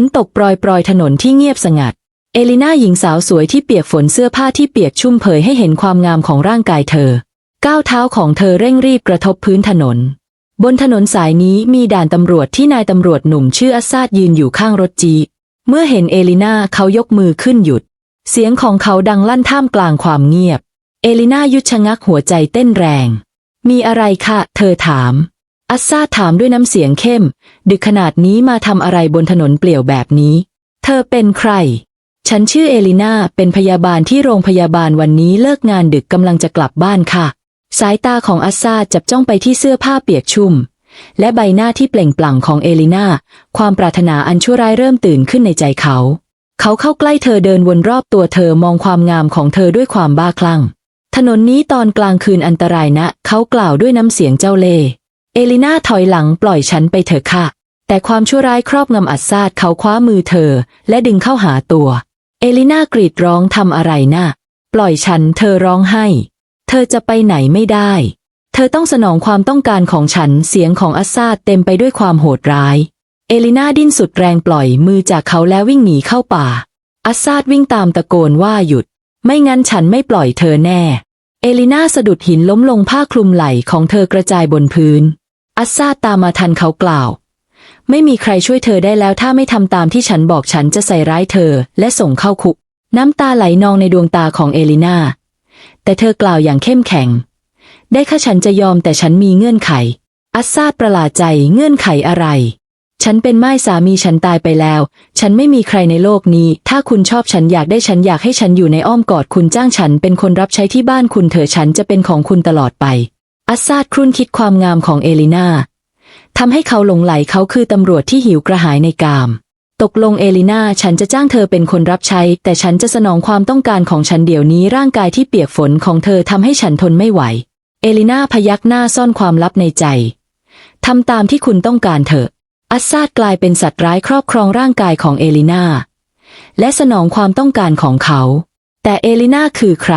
นตกปรอยๆถนนที่เงียบสงัด เอลิน่าหญิงสาวสวยที่เปียกฝนเสื้อผ้าที่เปียกชุ่มเผยให้เห็นความงามของร่างกายเธอ ก้าวเท้าของเธอเร่งรีบกระทบพื้นถนน บนถนนสายนี้มีด่านตำรวจที่นายตำรวจหนุ่มชื่ออัสซาดยืนอยู่ข้างรถจี เมื่อเห็นเอลิน่าเขายกมือขึ้นหยุด เสียงของเขาดังลั่นท่ามกลางความเงียบ เอลิน่ายุดชะงักหัวใจเต้นแรง มีอะไรคะ เธอถาม อัสซาถามด้วยน้ำเสียงเข้ม ดึกขนาดนี้มาทำอะไรบนถนนเปลี่ยวแบบนี้ เธอเป็นใคร ฉันชื่อเอลิน่าเป็นพยาบาลที่โรงพยาบาลวันนี้เลิกงานดึกกำลังจะกลับบ้านค่ะ สายตาของอัสซาจับจ้องไปที่เสื้อผ้าเปียกชุ่ม และใบหน้าที่เปล่งปลั่งของเอลิน่าความปรารถนาอันชั่วร้ายเริ่มตื่นขึ้นในใจเขา เขาเข้าใกล้เธอเดินวนรอบตัวเธอมองความงามของเธอด้วยความบ้าคลั่ง ถนนนี้ตอนกลางคืนอันตรายนะ เขากล่าวด้วยน้ำเสียงเจ้าเล่ เอลิน่าถอยหลังปล่อยฉันไปเถอะค่ะ แต่ความชั่วร้ายครอบงำอัดซาดเขาคว้ามือเธอ และดึงเข้าหาตัว เอลิน่ากรีดร้องทำอะไรนะ่ะ ปล่อยฉันเธอร้องให้ เธอจะไปไหนไม่ได้ เธอต้องสนองความต้องการของฉันเสียงของอัสซาดเต็มไปด้วยความโหดร้าย เอลิน่าดิ้นสุดแรงปล่อยมือจากเขาแล้ววิ่งหนีเข้าป่า อัสซาดวิ่งตามตะโกนว่าหยุด ไม่งั้นฉันไม่ปล่อยเธอแน่ เอลิน่าสะดุดหินล้มลงผ้าคลุมไหล่ของเธอกระจายบนพื้น อัสซาตามมาทันเขากล่าว ไม่มีใครช่วยเธอได้แล้วถ้าไม่ทำตามที่ฉันบอกฉันจะใส่ร้ายเธอ และส่งเข้าคุก น้ำตาไหลนองในดวงตาของเอลิน่าแต่เธอกล่าวอย่างเข้มแข็ง ได้ค่ะฉันจะยอมแต่ฉันมีเงื่อนไข อัสซาประหลาดใจเงื่อนไขอะไร ฉันเป็นไม้สามีฉันตายไปแล้ว ฉันไม่มีใครในโลกนี้ ถ้าคุณชอบฉันอยากได้ฉันอยากให้ฉันอยู่ในอ้อมกอดคุณจ้างฉันเป็นคนรับใช้ที่บ้านคุณเถอะฉันจะเป็นของคุณตลอดไป อัสซาดครุ่นคิดความงามของเอลิน่าทำให้เขาหลงไหลเขาคือตำรวจที่หิวกระหายในกาม ตกลงเอลิน่าฉันจะจ้างเธอเป็นคนรับใช้ แต่ฉันจะสนองความต้องการของฉันเดี๋ยวนี้ร่างกายที่เปียกฝนของเธอทำให้ฉันทนไม่ไหว เอลิน่าพยักหน้าซ่อนความลับในใจทำตามที่คุณต้องการเถอะ อัสซาดกลายเป็นสัตว์ร้ายครอบครองร่างกายของเอลิน่าและสนองความต้องการของเขา แต่เอลิน่าคือใคร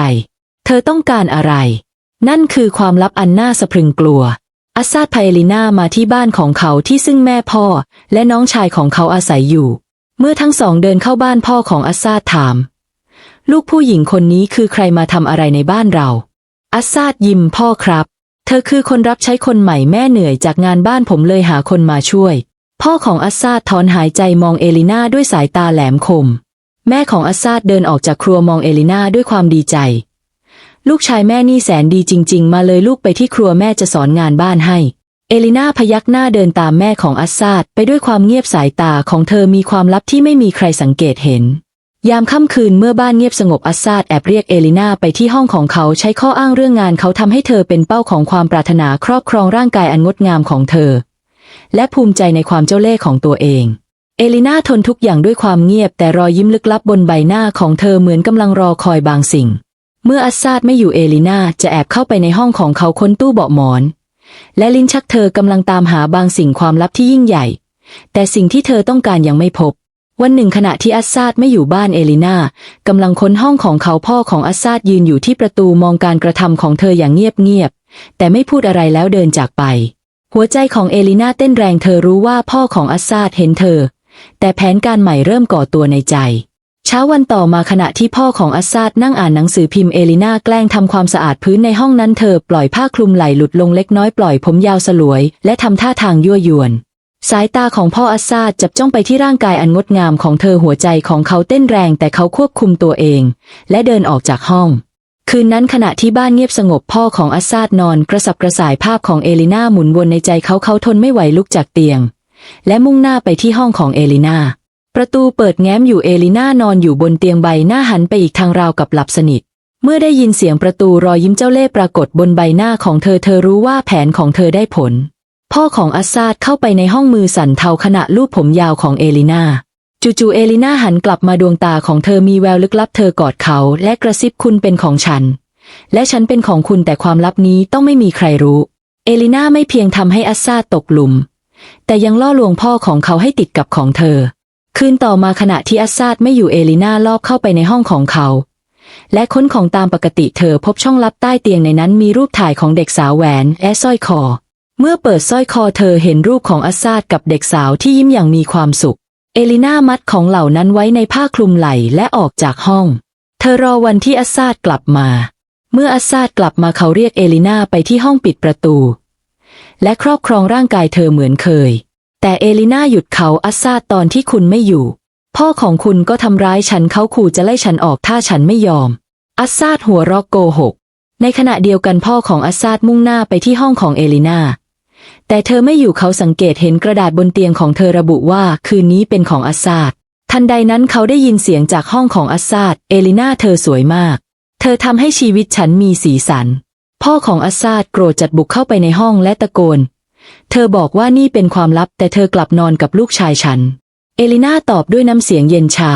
เธอต้องการอะไร นั่นคือความลับอันน่าสะพรึงกลัว อัสซาดไพเอลิน่ามาที่บ้านของเขาที่ซึ่งแม่พ่อ และน้องชายของเขาอาศัยอยู่ เมื่อทั้งสองเดินเข้าบ้านพ่อของอัสซาดถาม ลูกผู้หญิงคนนี้คือใครมาทำอะไรในบ้านเรา อัสซาดยิ้มพ่อครับ เธอคือคนรับใช้คนใหม่แม่เหนื่อยจากงานบ้านผมเลยหาคนมาช่วย พ่อของอัสซาดถอนหายใจมองเอลิน่าด้วยสายตาแหลมคม แม่ของอัสซาดเดินออกจากครัวมองเอลิน่าด้วยความดีใจ ลูกชายแม่นี่แสนดีจริง ๆ มาเลยลูกไปที่ครัวแม่จะสอนงานบ้านให้ เอลิน่าพยักหน้าเดินตามแม่ของอัสซาดไปด้วยความเงียบสายตาของเธอมีความลับที่ไม่มีใครสังเกตเห็น ยามค่ำคืนเมื่อบ้านเงียบสงบอัสซาดแอบเรียกเอลิน่าไปที่ห้องของเขาใช้ข้ออ้างเรื่องงานเขาทำให้เธอเป็นเป้าของความปรารถนาครอบครองร่างกายอันงดงามของเธอ และภูมิใจในความเจ้าเล่ห์ของตัวเองเอลิน่าทนทุกอย่างด้วยความเงียบแต่รอยยิ้มลึกลับบนใบหน้าของเธอเหมือนกำลังรอคอยบางสิ่ง เมื่ออัสซาดไม่อยู่เอลิน่าจะแอบเข้าไปในห้องของเขาค้นตู้เบาะหมอน และลิ้นชักเธอกำลังตามหาบางสิ่งความลับที่ยิ่งใหญ่ แต่สิ่งที่เธอต้องการยังไม่พบ วันหนึ่งขณะที่อัสซาดไม่อยู่บ้านเอลิน่ากำลังค้นห้องของเขาพ่อของอัสซาดยืนอยู่ที่ประตูมองการกระทำของเธออย่างเงียบๆแต่ไม่พูดอะไรแล้วเดินจากไป หัวใจของเอลิน่าเต้นแรงเธอรู้ว่าพ่อของอัสซาดเห็นเธอ แต่แผนการใหม่เริ่มก่อตัวในใจ เช้าวันต่อมาขณะที่พ่อของอัสซาดนั่งอ่านหนังสือพิมพ์เอลิน่าแกล้งทำความสะอาดพื้นในห้องนั้นเธอปล่อยผ้าคลุมไหล่หลุดลงเล็กน้อยปล่อยผมยาวสลวย และทำท่าทางยั่วยวน สายตาของพ่ออัสซาดจับจ้องไปที่ร่างกายอันงดงามของเธอหัวใจของเขาเต้นแรงแต่เขาควบคุมตัวเอง และเดินออกจากห้องคืนนั้นขณะที่บ้านเงียบสงบพ่อของอัสซาดนอนกระสับกระส่ายภาพของเอลิน่าหมุนวนในใจเขาเขาทนไม่ไหวลุกจากเตียง และมุ่งหน้าไปที่ห้องของเอลิน่า ประตูเปิดแง้มอยู่เอลิน่านอนอยู่บนเตียงใบหน้าหันไปอีกทางราวกับหลับสนิท เมื่อได้ยินเสียงประตูรอยยิ้มเจ้าเล่ห์ปรากฏบนใบหน้าของเธอเธอรู้ว่าแผนของเธอได้ผล พ่อของอัสซาดเข้าไปในห้องมือสั่นเทาขณะลูบผมยาวของเอลิน่าจู่ๆเอลิน่าหันกลับมาดวงตาของเธอมีแววลึกลับเธอกอดเขาและกระซิบคุณเป็นของฉัน และฉันเป็นของคุณแต่ความลับนี้ต้องไม่มีใครรู้ เอลิน่าไม่เพียงทำให้อัสซาดตกหลุม แต่ยังล่อลวงพ่อของเขาให้ติดกับของเธอ คืนต่อมาขณะที่อัสซาดไม่อยู่เอลิน่าลอบเข้าไปในห้องของเขา และค้นของตามปกติเธอพบช่องลับใต้เตียงในนั้นมีรูปถ่ายของเด็กสาวแหวนและสร้อยคอ เมื่อเปิดสร้อยคอเธอเห็นรูปของอัสซาดกับเด็กสาวที่ยิ้มอย่างมีความสุข เอลิน่ามัดของเหล่านั้นไว้ในผ้าคลุมไหล่และออกจากห้อง เธอรอวันที่อัสซาดกลับมา เมื่ออัสซาดกลับมาเขาเรียกเอลิน่าไปที่ห้องปิดประตู และครอบครองร่างกายเธอเหมือนเคย แต่เอลิน่าหยุดเขาอัสซาตอนที่คุณไม่อยู่ พ่อของคุณก็ทำร้ายฉันเขาขู่จะไล่ฉันออกถ้าฉันไม่ยอม อัสซาดหัวรอกโกหก ในขณะเดียวกันพ่อของอัสซาดมุ่งหน้าไปที่ห้องของเอลิน่าแต่เธอไม่อยู่เขาสังเกตเห็นกระดาษบนเตียงของเธอระบุว่าคืนนี้เป็นของอัสซาดทันใดนั้นเขาได้ยินเสียงจากห้องของอัสซาดเอลิน่าเธอสวยมาก เธอทำให้ชีวิตฉันมีสีสัน พ่อของอัสซาดโกรธจัดบุกเข้าไปในห้องและตะโกน เธอบอกว่านี่เป็นความลับแต่เธอกลับนอนกับลูกชายฉัน เอลิน่าตอบด้วยน้ำเสียงเย็นชา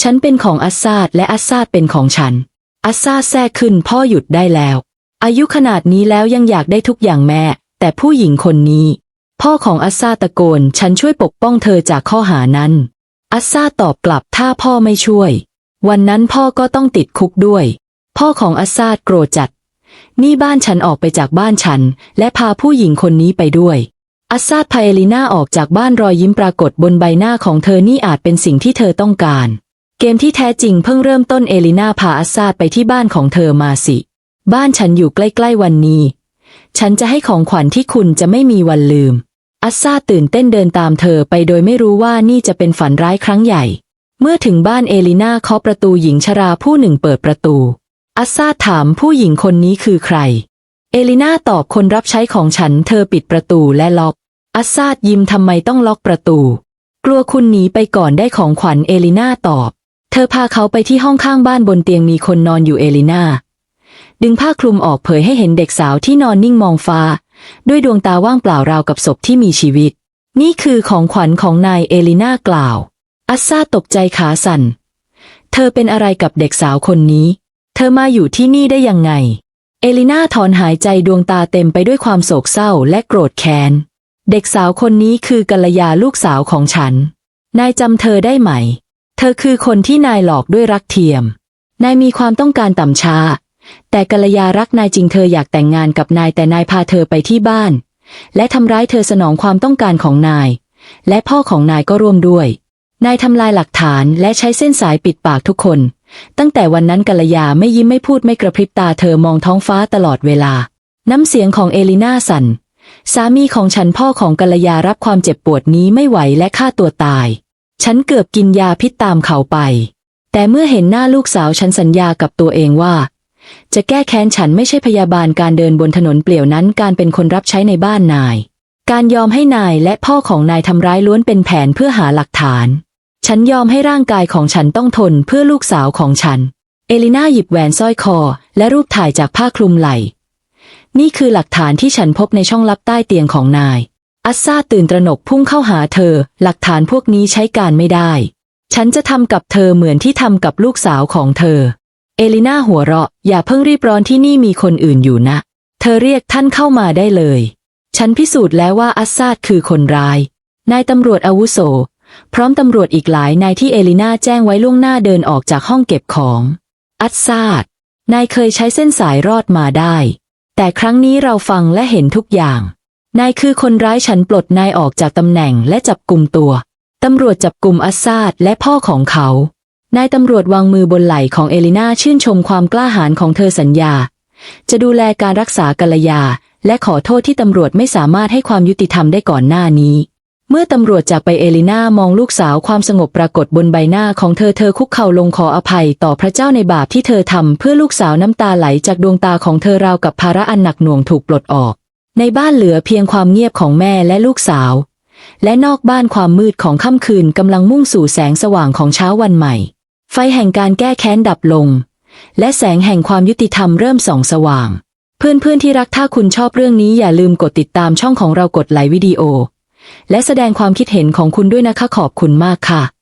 ฉันเป็นของอัสซาดและอัสซาดเป็นของฉัน อัสซาดแทรกขึ้นพ่อหยุดได้แล้ว อายุขนาดนี้แล้วยังอยากได้ทุกอย่างแม่ แต่ผู้หญิงคนนี้ พ่อของอัสซาตะโกน ฉันช่วยปกป้องเธอจากข้อหานั้น อัสซาตอบกลับถ้าพ่อไม่ช่วย วันนั้นพ่อก็ต้องติดคุกด้วย พ่อของอัสซาดโกรธจัด นี่บ้านฉันออกไปจากบ้านฉัน และพาผู้หญิงคนนี้ไปด้วย อัสซาดพาเอลิน่าออกจากบ้านรอยยิ้มปรากฏบนใบหน้าของเธอนี่อาจเป็นสิ่งที่เธอต้องการ เกมที่แท้จริงเพิ่งเริ่มต้นเอลิน่าพาอัสซาดไปที่บ้านของเธอมาสิ บ้านฉันอยู่ใกล้ๆวันนี้ ฉันจะให้ของขวัญที่คุณจะไม่มีวันลืม อัสซาดตื่นเต้นเดินตามเธอไปโดยไม่รู้ว่านี่จะเป็นฝันร้ายครั้งใหญ่ เมื่อถึงบ้านเอลิน่าเคาะประตูหญิงชราผู้หนึ่งเปิดประตู อัสซาถามผู้หญิงคนนี้คือใคร เอลิน่าตอบคนรับใช้ของฉันเธอปิดประตูและล็อก อัสซาดยิ้มทำไมต้องล็อกประตู กลัวคุณหนีไปก่อนได้ของขวัญเอลิน่าตอบ เธอพาเขาไปที่ห้องข้างบ้านบนเตียงมีคนนอนอยู่เอลิน่า ดึงผ้าคลุมออกเผยให้เห็นเด็กสาวที่นอนนิ่งมองฟ้า ด้วยดวงตาว่างเปล่าราวกับศพที่มีชีวิต นี่คือของขวัญของนายเอลิน่ากล่าว อัสซาตกใจขาสั่น เธอเป็นอะไรกับเด็กสาวคนนี้ เธอมาอยู่ที่นี่ได้ยังไง เอลิน่าถอนหายใจดวงตาเต็มไปด้วยความโศกเศร้าและโกรธแค้น เด็กสาวคนนี้คือกัลยาลูกสาวของฉัน นายจำเธอได้ไหม เธอคือคนที่นายหลอกด้วยรักเทียม นายมีความต้องการต่ำช้า แต่กัลยารักนายจริงเธออยากแต่งงานกับนายแต่นายพาเธอไปที่บ้าน และทำร้ายเธอสนองความต้องการของนาย และพ่อของนายก็ร่วมด้วย นายทำลายหลักฐานและใช้เส้นสายปิดปากทุกคน ตั้งแต่วันนั้นกัลยาไม่ยิ้มไม่พูดไม่กระพริบตาเธอมองท้องฟ้าตลอดเวลา น้ำเสียงของเอลิน่าสั่น สามีของฉันพ่อของกัลยารับความเจ็บปวดนี้ไม่ไหวและฆ่าตัวตาย ฉันเกือบกินยาพิษตามเขาไป แต่เมื่อเห็นหน้าลูกสาวฉันสัญญากับตัวเองว่า จะแก้แค้นฉันไม่ใช่พยาบาลการเดินบนถนนเปลี่ยวนั้นการเป็นคนรับใช้ในบ้านนาย การยอมให้นายและพ่อของนายทำร้ายล้วนเป็นแผนเพื่อหาหลักฐาน ฉันยอมให้ร่างกายของฉันต้องทนเพื่อลูกสาวของฉัน เอลิน่าหยิบแหวนสร้อยคอ และรูปถ่ายจากผ้าคลุมไหล่ นี่คือหลักฐานที่ฉันพบในช่องลับใต้เตียงของนาย อัสซาตื่นตระหนกพุ่งเข้าหาเธอ หลักฐานพวกนี้ใช้การไม่ได้ ฉันจะทำกับเธอเหมือนที่ทำกับลูกสาวของเธอ เอลิน่าหัวเราะ อย่าเพิ่งรีบร้อนที่นี่มีคนอื่นอยู่นะ เธอเรียกท่านเข้ามาได้เลย ฉันพิสูจน์แล้วว่าอัสซาดคือคนร้าย นายตำรวจอาวุโส พร้อมตำรวจอีกหลายนายที่เอลิน่าแจ้งไว้ล่วงหน้าเดินออกจากห้องเก็บของ อัสซาดนายเคยใช้เส้นสายรอดมาได้ แต่ครั้งนี้เราฟังและเห็นทุกอย่าง นายคือคนร้ายฉันปลดนายออกจากตำแหน่งและจับกลุ่มตัว ตำรวจจับกลุ่มอัสซาดและพ่อของเขา นายตำรวจวางมือบนไหล่ของเอลิน่าชื่นชมความกล้าหาญของเธอสัญญา จะดูแลการรักษากัลยา และขอโทษที่ตำรวจไม่สามารถให้ความยุติธรรมได้ก่อนหน้านี้ เมื่อตำรวจจากไปเอลิน่ามองลูกสาวความสงบปรากฏบนใบหน้าของเธอเธอคุกเข่าลงขออภัยต่อพระเจ้าในบาปที่เธอทำเพื่อลูกสาวน้ำตาไหลจากดวงตาของเธอราวกับภาระอันหนักหน่วงถูกปลดออก ในบ้านเหลือเพียงความเงียบของแม่และลูกสาว และนอกบ้านความมืดของค่ำคืนกำลังมุ่งสู่แสงสว่างของเช้าวันใหม่ ไฟแห่งการแก้แค้นดับลง และแสงแห่งความยุติธรรมเริ่มส่องสว่าง เพื่อนๆที่รักถ้าคุณชอบเรื่องนี้อย่าลืมกดติดตามช่องของเรากดไลค์วิดีโอ และแสดงความคิดเห็นของคุณด้วยนะคะขอบคุณมากค่ะ